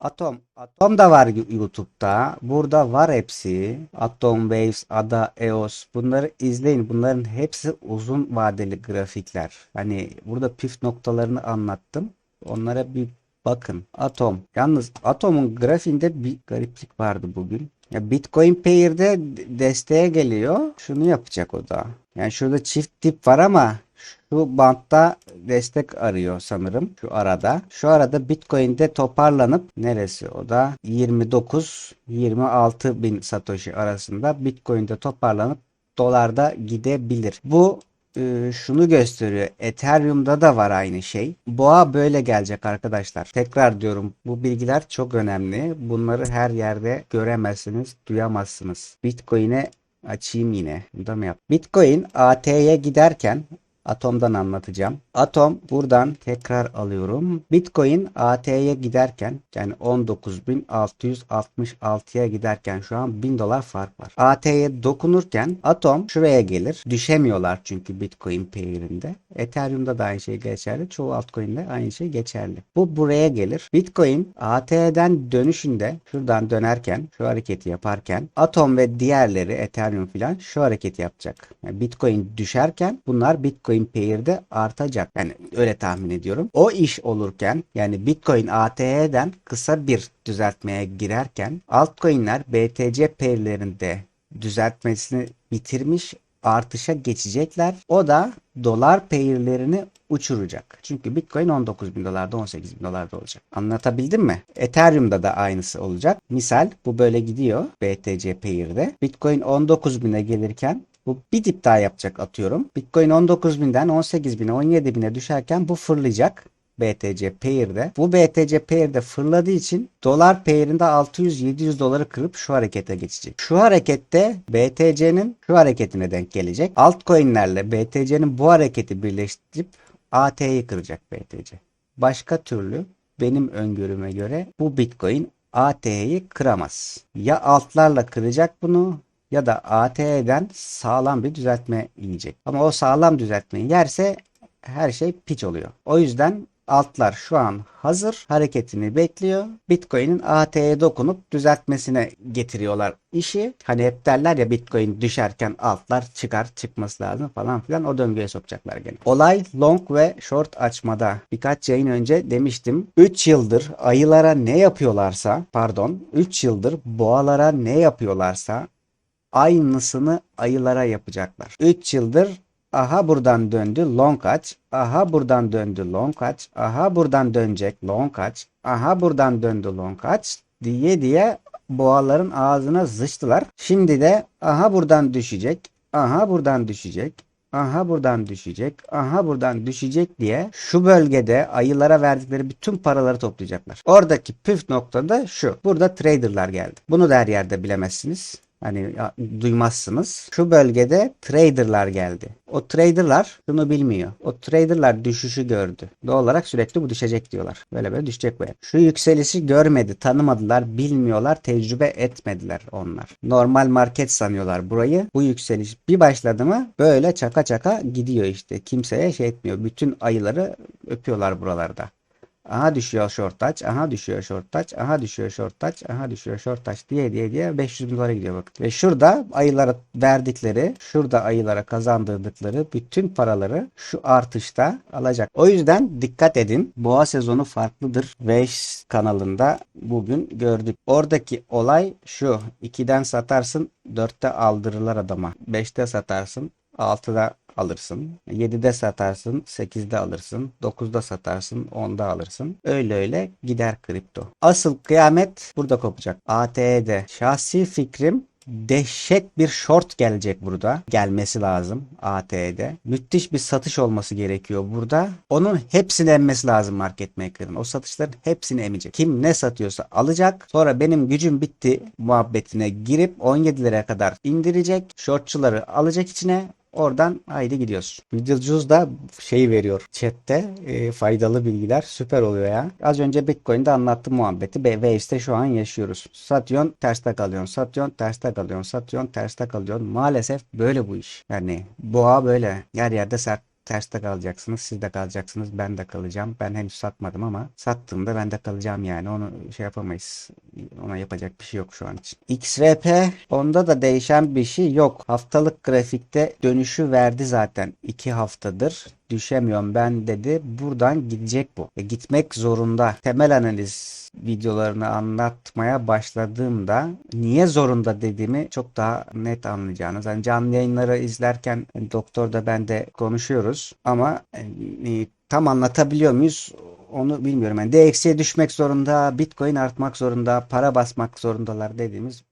Atom. Atom da var YouTube'da. Burada var hepsi. Atom Waves, Ada, EOS. Bunları izleyin. Bunların hepsi uzun vadeli grafikler. Hani burada püf noktalarını anlattım. Onlara bir bakın. Atom. Yalnız Atom'un grafiğinde bir gariplik vardı bugün. Ya Bitcoin Pair'de desteğe geliyor. Şunu yapacak o da. Yani şurada çift dip var ama şu bantta destek arıyor sanırım şu arada. Şu arada Bitcoin'de toparlanıp neresi o da 29 26 bin Satoshi arasında Bitcoin'de toparlanıp dolarda gidebilir. Bu e, şunu gösteriyor. Ethereum'da da var aynı şey. Boğa böyle gelecek arkadaşlar. Tekrar diyorum bu bilgiler çok önemli. Bunları her yerde göremezsiniz, duyamazsınız. Bitcoin'e açayım yine. Bunu mı yap? Bitcoin AT'ye giderken Atom'dan anlatacağım. Atom buradan tekrar alıyorum. Bitcoin AT'ye giderken yani 19.666'ya giderken şu an 1000 dolar fark var. AT'ye dokunurken Atom şuraya gelir. Düşemiyorlar çünkü Bitcoin pair'inde. Ethereum'da da aynı şey geçerli. Çoğu altcoin'de aynı şey geçerli. Bu buraya gelir. Bitcoin AT'den dönüşünde şuradan dönerken şu hareketi yaparken Atom ve diğerleri Ethereum filan şu hareketi yapacak. Yani Bitcoin düşerken bunlar Bitcoin pair'de artacak. Yani öyle tahmin ediyorum. O iş olurken yani Bitcoin AT'den kısa bir düzeltmeye girerken altcoin'ler BTC pair'lerinde düzeltmesini bitirmiş artışa geçecekler. O da dolar pair'lerini uçuracak. Çünkü Bitcoin 19 bin dolarda 18 bin dolarda olacak. Anlatabildim mi? Ethereum'da da aynısı olacak. Misal bu böyle gidiyor BTC pair'de. Bitcoin 19 bine gelirken bu bir dip daha yapacak atıyorum. Bitcoin 19.000'den 18.000'e 17.000'e düşerken bu fırlayacak. BTC Pair'de. Bu BTC Pair'de fırladığı için dolar pair'inde 600-700 doları kırıp şu harekete geçecek. Şu harekette BTC'nin şu hareketine denk gelecek. Altcoin'lerle BTC'nin bu hareketi birleştirip AT'yi kıracak BTC. Başka türlü benim öngörüme göre bu Bitcoin AT'yi kıramaz. Ya altlarla kıracak bunu ya da AT'den sağlam bir düzeltme yiyecek. Ama o sağlam düzeltmeyi yerse her şey piç oluyor. O yüzden altlar şu an hazır. Hareketini bekliyor. Bitcoin'in AT'ye dokunup düzeltmesine getiriyorlar işi. Hani hep derler ya Bitcoin düşerken altlar çıkar çıkması lazım falan filan o döngüye sokacaklar gene. Olay long ve short açmada. Birkaç yayın önce demiştim. 3 yıldır ayılara ne yapıyorlarsa pardon 3 yıldır boğalara ne yapıyorlarsa aynısını ayılara yapacaklar. 3 yıldır aha buradan döndü long aç, aha buradan döndü long aç, aha buradan dönecek long aç, aha buradan döndü long aç diye diye boğaların ağzına zıçtılar. Şimdi de aha buradan düşecek, aha buradan düşecek, aha buradan düşecek, aha buradan düşecek diye şu bölgede ayılara verdikleri bütün paraları toplayacaklar. Oradaki püf nokta da şu. Burada traderlar geldi. Bunu da her yerde bilemezsiniz. Hani duymazsınız. Şu bölgede traderlar geldi. O traderlar şunu bilmiyor. O traderlar düşüşü gördü. Doğal olarak sürekli bu düşecek diyorlar. Böyle böyle düşecek böyle. Şu yükselişi görmedi, tanımadılar, bilmiyorlar, tecrübe etmediler onlar. Normal market sanıyorlar burayı. Bu yükseliş bir başladı mı böyle çaka çaka gidiyor işte. Kimseye şey etmiyor. Bütün ayıları öpüyorlar buralarda. Aha düşüyor short touch. Aha düşüyor short touch. Aha düşüyor short touch. Aha düşüyor short touch diye diye diye 500 bin dolara gidiyor bakın. Ve şurada ayılara verdikleri, şurada ayılara kazandırdıkları bütün paraları şu artışta alacak. O yüzden dikkat edin. Boğa sezonu farklıdır. Veş kanalında bugün gördük. Oradaki olay şu. 2'den satarsın 4'te aldırırlar adama. 5'te satarsın 6'da alırsın. 7'de satarsın, 8'de alırsın, 9'da satarsın, 10'da alırsın. Öyle öyle gider kripto. Asıl kıyamet burada kopacak. AT'de şahsi fikrim dehşet bir short gelecek burada. Gelmesi lazım AT'de. Müthiş bir satış olması gerekiyor burada. Onun hepsini emmesi lazım market maker'ın. O satışların hepsini emecek. Kim ne satıyorsa alacak. Sonra benim gücüm bitti muhabbetine girip 17 liraya kadar indirecek. Shortçuları alacak içine. Oradan haydi gidiyoruz. Videocuz da şey veriyor chatte e, faydalı bilgiler süper oluyor ya. Az önce Bitcoin'de anlattım muhabbeti. Waves'te şu an yaşıyoruz. Satıyorsun terste kalıyorsun. Satıyorsun terste kalıyorsun. Satıyorsun terste kalıyorsun. Maalesef böyle bu iş. Yani boğa böyle. Yer yerde sert terste kalacaksınız. Siz de kalacaksınız. Ben de kalacağım. Ben henüz satmadım ama sattığımda ben de kalacağım yani. Onu şey yapamayız. Ona yapacak bir şey yok şu an için. XRP onda da değişen bir şey yok. Haftalık grafikte dönüşü verdi zaten. 2 haftadır düşemiyorum ben dedi. Buradan gidecek bu. E, gitmek zorunda. Temel analiz videolarını anlatmaya başladığımda niye zorunda dediğimi çok daha net anlayacağınız. Hani canlı yayınları izlerken doktor da ben de konuşuyoruz ama e, tam anlatabiliyor muyuz? Onu bilmiyorum. Yani DXY düşmek zorunda, Bitcoin artmak zorunda, para basmak zorundalar dediğimiz